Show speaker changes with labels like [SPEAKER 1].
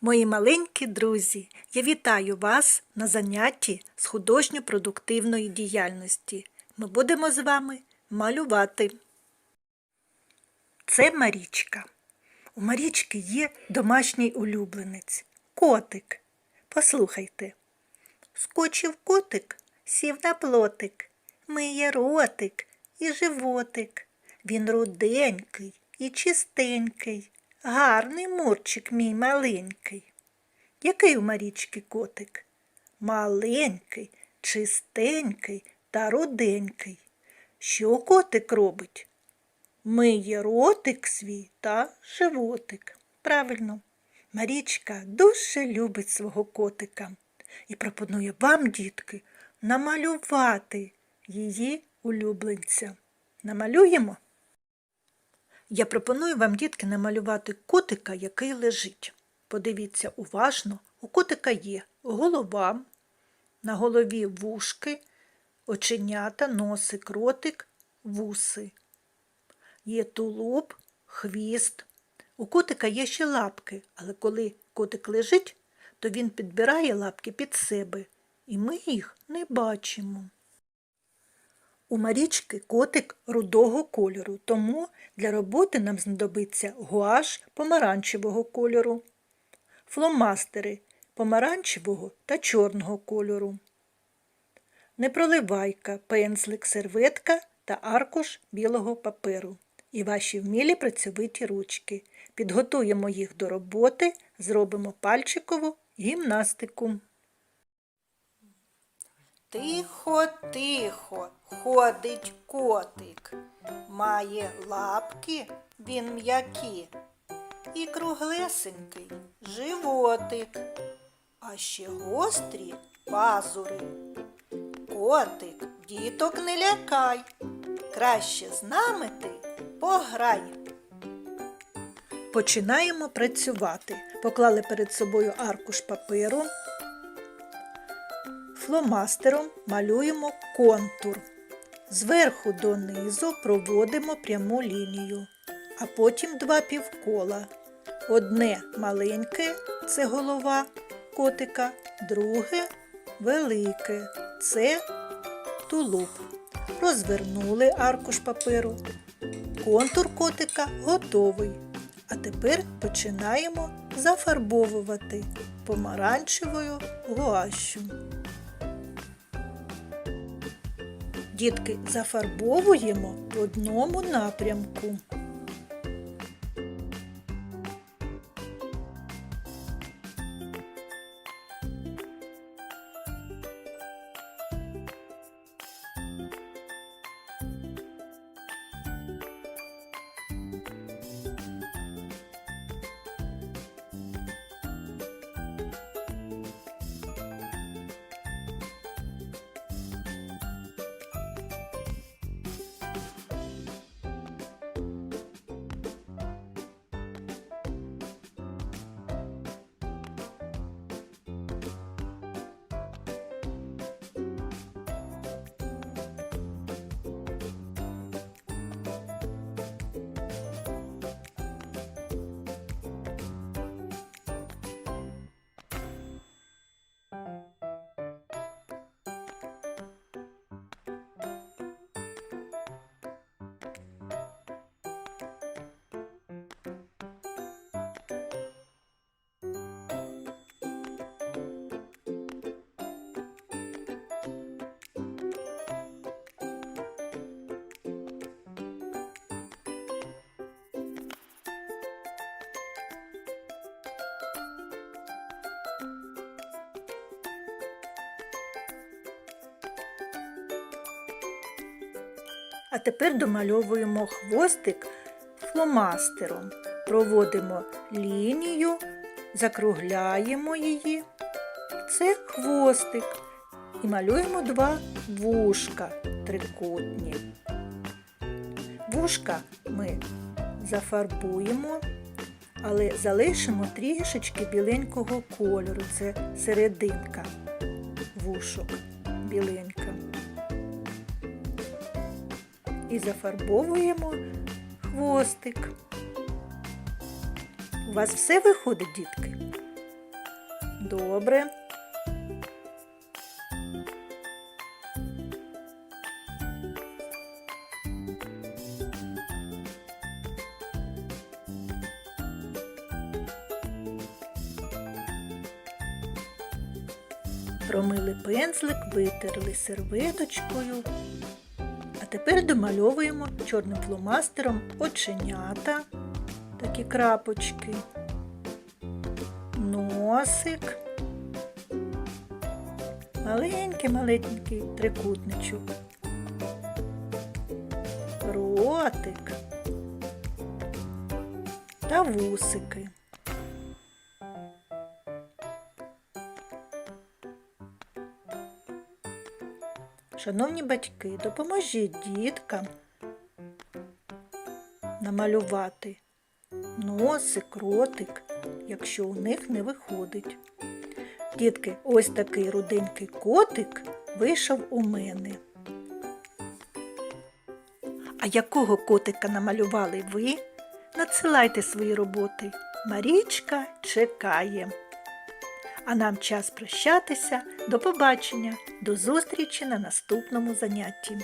[SPEAKER 1] Мої маленькі друзі, я вітаю вас на занятті з художньо-продуктивної діяльності. Ми будемо з вами малювати. Це Марічка. У Марічки є домашній улюбленець котик. Послухайте. Скочив котик, сів на плотик, миє ротик і животик. Він руденький і чистенький, гарний мурчик мій маленький. Який у Марічки котик? Маленький, чистенький та руденький. Що котик робить? Миє ротик свій та животик. Правильно, Марічка дуже любить свого котика і пропонує вам, дітки, намалювати її улюбленця. Намалюємо? Я пропоную вам, дітки, намалювати котика, який лежить. Подивіться уважно, у котика є голова, на голові вушки, оченята, носик, ротик, вуси. Є тулуб, хвіст. У котика є ще лапки, але коли котик лежить, то він підбирає лапки під себе, і ми їх не бачимо. У Марічки котик рудого кольору, тому для роботи нам знадобиться гуаш помаранчевого кольору, фломастери помаранчевого та чорного кольору, непроливайка, пензлик, серветка та аркуш білого паперу. І ваші вмілі працьовиті ручки. Підготуємо їх до роботи, зробимо пальчикову гімнастику. Тихо, тихо, ходить котик, має лапки він м'які і круглесенький животик, а ще гострі пазури. Котик, діток не лякай, краще з нами ти пограй. Починаємо працювати. Поклали перед собою аркуш паперу. Фломастером малюємо контур. Зверху донизу проводимо пряму лінію, а потім два півкола. Одне маленьке це голова котика, друге велике це тулуб. Розвернули аркуш паперу. Контур котика готовий. А тепер починаємо зафарбовувати помаранчевою гуашю. Дітки, зафарбовуємо в одному напрямку. А тепер домальовуємо хвостик фломастером. Проводимо лінію, закругляємо її. Це хвостик. І малюємо два вушка трикутні. Вушка ми зафарбуємо, але залишимо трішечки біленького кольору. Це серединка вушок біленька і зафарбовуємо хвостик. У вас все виходить, дітки? Добре. Промили пензлик, витерли серветочкою. Тепер домальовуємо чорним фломастером оченята, такі крапочки, носик, маленький-маленький трикутничок, ротик. Та вусики. Шановні батьки, допоможіть діткам намалювати носик, ротик, якщо у них не виходить. Дітки, ось такий руденький котик вийшов у мене. А якого котика намалювали ви? Надсилайте свої роботи. Марічка чекає. А нам час прощатися. До побачення, до зустрічі на наступному занятті.